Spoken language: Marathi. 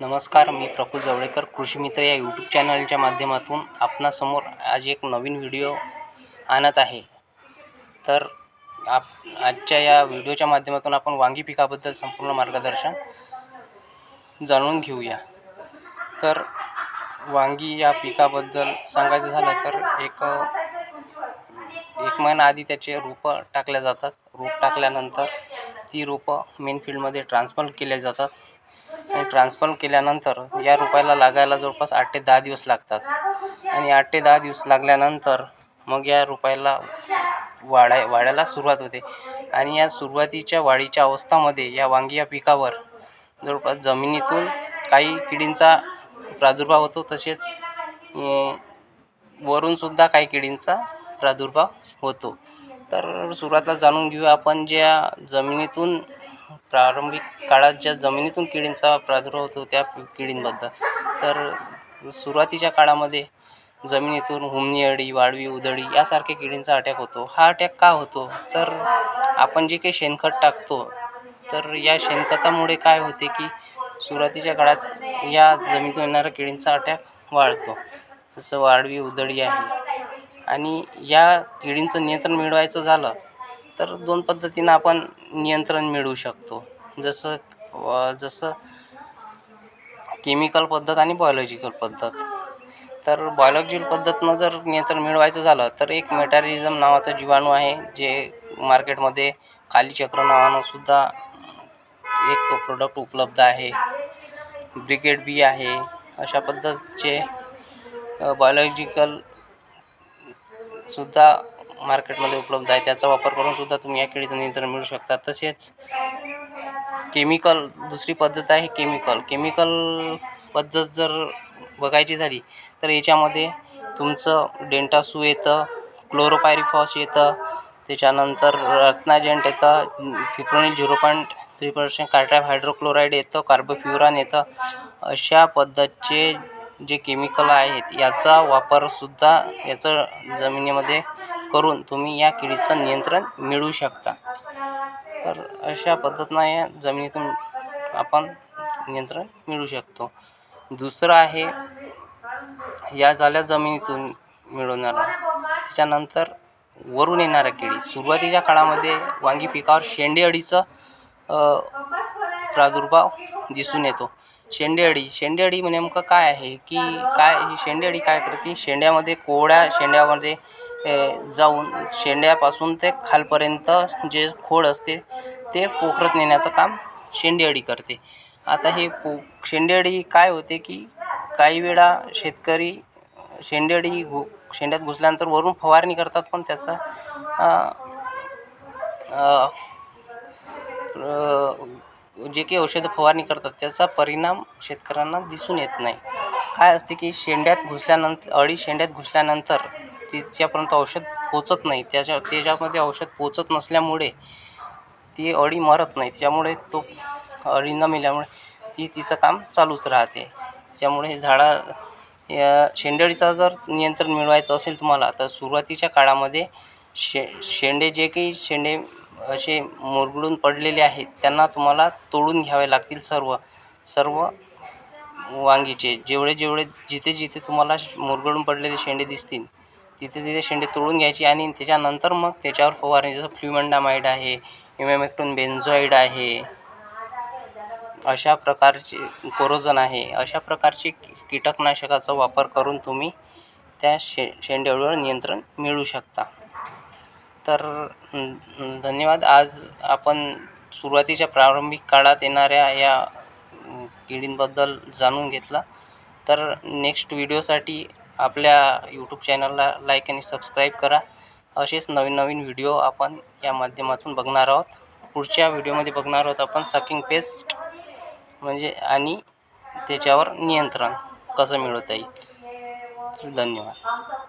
नमस्कार मी प्रफुल जवळेकर कृषी मित्र या यूट्यूब चॅनलच्या माध्यमातून आपणासमोर आज एक नवीन व्हिडिओ आणत आहे. तर आप आजच्या या व्हिडिओच्या माध्यमातून आपण वांगी पिकाबद्दल संपूर्ण मार्गदर्शन जाणून घेऊया. तर वांगी या पिकाबद्दल सांगायचं झालं तर एक एक महिना आधी त्याचे रोपं टाकल्या जातात. रोप टाकल्यानंतर ती रोपं मेन फील्डमध्ये ट्रान्सफर केल्या जातात. आणि ट्रान्सफर केल्यानंतर या रोपायला लागायला जवळपास आठ ते दहा दिवस लागतात. आणि आठ ते दहा दिवस लागल्यानंतर मग या रोपायला वाढाय वाढायला सुरुवात होते. आणि या सुरुवातीच्या वाढीच्या अवस्थामध्ये या वांगी या पिकावर जवळपास जमिनीतून काही किडींचा प्रादुर्भाव होतो तसेच वरूनसुद्धा काही किडींचा प्रादुर्भाव होतो. तर सुरुवातीला जाणून घेऊया आपण ज्या जमिनीतून प्रारंभिक काळात ज्या जमिनीतून किडींचा प्रादुर्भाव होतो त्या किडींबद्दल. तर सुरुवातीच्या काळामध्ये जमिनीतून हुमणी अळी वाळवी उधळी यासारख्या किडींचा अटॅक होतो. हा अटॅक का होतो? तर आपण जे काही शेणखत टाकतो तर या शेणखतामुळे काय होते की सुरुवातीच्या काळात या जमिनीतून येणाऱ्या किडींचा अटॅक वाढतो. जसं वाळवी उधळी आहे. आणि या किडींचं नियंत्रण मिळवायचं झालं तर दोन पद्धतीनं आपण नियंत्रण मिळवू शकतो. जसं जसं केमिकल पद्धत आणि बायोलॉजिकल पद्धत. तर बायोलॉजिकल पद्धतनं जर नियंत्रण मिळवायचं झालं तर एक मेटारिझम नावाचा जीवाणू आहे जे मार्केटमध्ये कालीचक्र नावानं सुद्धा एक प्रोडक्ट उपलब्ध आहे. ब्रिगेड बी आहे. अशा पद्धतीचे बायोलॉजिकल सुद्धा मार्केटमध्ये उपलब्ध आहे. त्याचा वापर करून सुद्धा तुम्ही या किडीचं नियंत्रण मिळू शकता. तसेच केमिकल दुसरी पद्धत आहे केमिकल केमिकल पद्धत जर बघायची झाली तर याच्यामध्ये तुमचं डेंटासू येतं क्लोरोपायरिफॉस येतं त्याच्यानंतर रत्नाजेंट येतं fipronil zero point three percent cartap hydrochloride येतं कार्बोफ्युरान येतं. अशा पद्धतचे जे केमिकल आहेत याचा वापरसुद्धा याचं जमिनीमध्ये करून तुम्ही या किडीचं नियंत्रण मिळवू शकता. तर अशा पद्धतीनं या जमिनीतून आपण नियंत्रण मिळवू शकतो. दुसरं आहे या झाल्या जमिनीतून मिळवणारा त्याच्यानंतर वरून येणाऱ्या किडी. सुरुवातीच्या काळामध्ये वांगी पिकावर शेंडे अळीचं प्रादुर्भाव दिसून येतो. शेंडेअळी शेंडेअळी म्हणजे नेमकं काय आहे? की काय ही शेंडेअळी काय करते? शेंड्यामध्ये कोवळ्या शेंड्यामध्ये जाऊन शेंड्यापासून ते खालपर्यंत जे खोड असते ते पोखरत नेण्याचं काम शेंडेअळी करते. आता हे पो शेंडेअळी काय होते की काही वेळा शेतकरी शेंडेअळी घु शेंड्यात घुसल्यानंतर वरून फवारणी करतात पण त्याचा जे काही औषधं फवारणी करतात त्याचा परिणाम शेतकऱ्यांना दिसून येत नाही. काय असते की शेंड्यात घुसल्यानंतर अळी शेंड्यात घुसल्यानंतर तिच्यापर्यंत औषध पोचत नाही. त्याच्या त्याच्यामध्ये औषध पोचत नसल्यामुळे ती अळी मरत नाही. त्यामुळे तो अळी न मेल्यामुळे ती तिचं काम चालूच राहते. त्यामुळे झाडा या शेंडेअळीचा जर नियंत्रण मिळवायचं असेल तुम्हाला तर सुरुवातीच्या काळामध्ये शे शेंडे जे काही शेंडे असे मुरगळून पडलेले आहेत त्यांना तुम्हाला तोडून घ्यावे लागतील सर्व सर्व वांगीचे. जेवढे जेवढे जिथे जिथे तुम्हाला मुरगळून पडलेले शेंडे दिसतील तिथे तिथे शेंडे तोडून घ्यायची आणि त्याच्यानंतर मग त्याच्यावर फवारणी जसं फ्ल्युमेंडामाइड आहे इमॅमेक्टून बेन्झॉईड आहे अशा प्रकारचे कोरोजन आहे अशा प्रकारचे कीटकनाशकाचा वापर करून तुम्ही त्या शे शेंड्यावर नियंत्रण मिळवू शकता. तर धन्यवाद. आज आपण सुरुवातीच्या प्रारंभिक काळात येणाऱ्या या किडींबद्दल जाणून घेतला. तर नेक्स्ट व्हिडिओसाठी आपल्या यूट्यूब चॅनलला लाईक आणि सबस्क्राईब करा. असेच नवीन नवीन व्हिडिओ आपण या माध्यमातून बघणार आहोत. पुढच्या व्हिडिओमध्ये बघणार आहोत आपण सकिंग पेस्ट म्हणजे आणि त्याच्यावर नियंत्रण कसं मिळवता येईल. धन्यवाद.